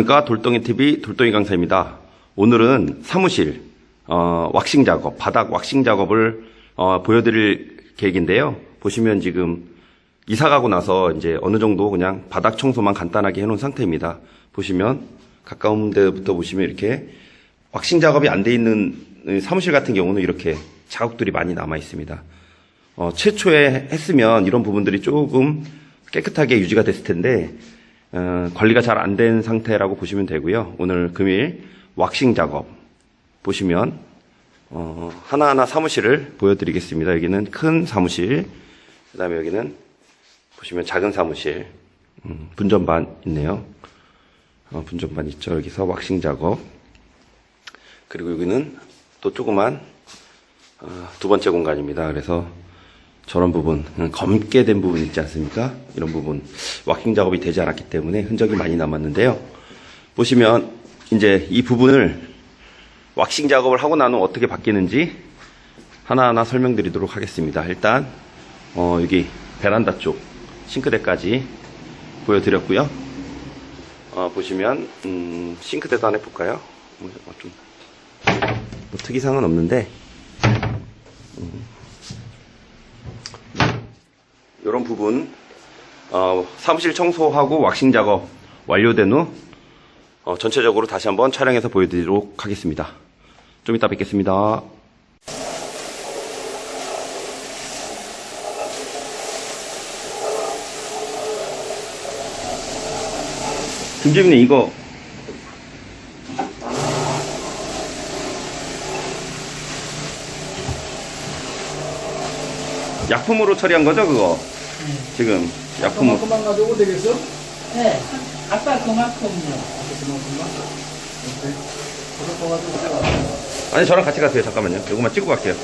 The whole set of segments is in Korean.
안녕하십니까 돌덩이 TV 돌덩이 강사입니다. 오늘은 사무실 어, 왁싱 작업, 바닥 왁싱 작업을 어, 보여드릴 계획인데요. 보시면 지금 이사 가고 나서 이제 어느 정도 그냥 바닥 청소만 간단하게 해놓은 상태입니다. 보시면 가까운 데부터 보시면 이렇게 왁싱 작업이 안 돼 있는 사무실 같은 경우는 이렇게 자국들이 많이 남아 있습니다. 어, 최초에 했으면 이런 부분들이 조금 깨끗하게 유지가 됐을 텐데 어, 관리가 잘 안 된 상태라고 보시면 되고요. 오늘 금일 왁싱 작업 보시면 어, 하나하나 사무실을 보여드리겠습니다. 여기는 큰 사무실, 그 다음에 여기는 보시면 작은 사무실, 음, 분전반 있네요. 어, 분전반 있죠. 여기서 왁싱 작업. 그리고 여기는 또 조그만 어, 두 번째 공간입니다. 그래서 저런 부분, 음, 검게 된 부분 있지 않습니까? 이런 부분, 왁싱 작업이 되지 않았기 때문에 흔적이 많이 남았는데요. 보시면, 이제 이 부분을 왁싱 작업을 하고 나면 어떻게 바뀌는지 하나하나 설명드리도록 하겠습니다. 일단, 어, 여기 베란다 쪽, 싱크대까지 보여드렸고요. 어, 보시면, 음, 싱크대도 한번 해볼까요? 음, 어, 좀, 뭐 특이사항은 없는데, 이런 부분 어, 사무실 청소하고 왁싱 작업 완료된 후 어, 전체적으로 다시 한번 촬영해서 보여드리도록 하겠습니다. 좀 이따 뵙겠습니다. 김재민님 이거 약품으로 처리한 거죠 그거? 지금 약품으로 그만큼만 가져오고 되겠어? 네, 아까 그만큼요. 그만큼만? 오케이. 더 가지고 제가. 아니 저랑 같이 가세요 잠깐만요 이거만 찍고 갈게요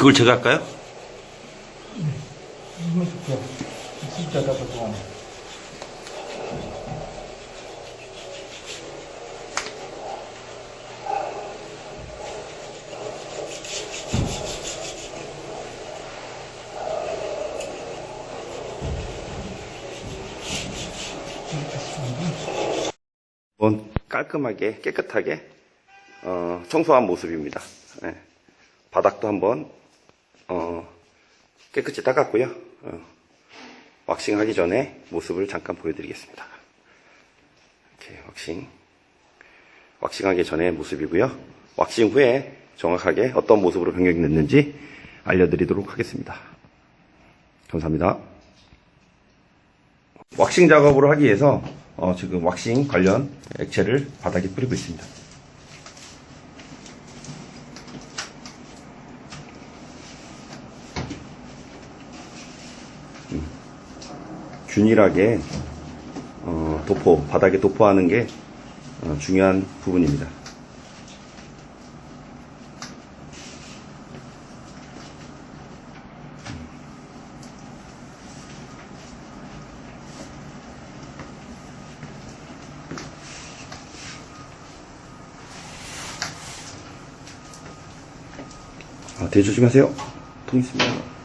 그걸 제가 할까요? 이거 깔끔하게 깨끗하게 어, 청소한 모습입니다. 예. 바닥도 한번 어, 깨끗이 닦았고요. 어, 왁싱하기 전에 모습을 잠깐 보여드리겠습니다. 이렇게 왁싱 왁싱하기 전에 모습이고요. 왁싱 후에 정확하게 어떤 모습으로 변경이 됐는지 알려드리도록 하겠습니다. 감사합니다. 왁싱 작업을 하기 위해서 어, 지금 왁싱 관련 액체를 바닥에 뿌리고 있습니다. 균일하게 어, 도포 바닥에 도포하는 게 어, 중요한 부분입니다. 아, 대 조심하세요. 통 있습니다.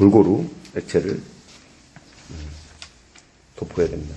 골고루 액체를 음, 도포해야 됩니다.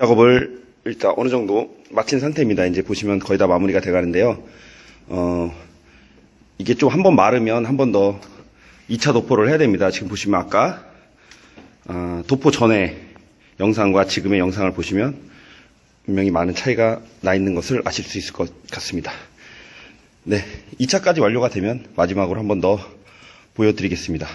작업을 일단 어느 정도 마친 상태입니다. 이제 보시면 거의 다 마무리가 돼 가는데요. 어, 이게 좀 한 번 마르면 한 번 더 2차 도포를 해야 됩니다. 지금 보시면 아까 아, 도포 전에 영상과 지금의 영상을 보시면 분명히 많은 차이가 나 있는 것을 아실 수 있을 것 같습니다. 네, 2차까지 완료가 되면 마지막으로 한 번 더 보여드리겠습니다.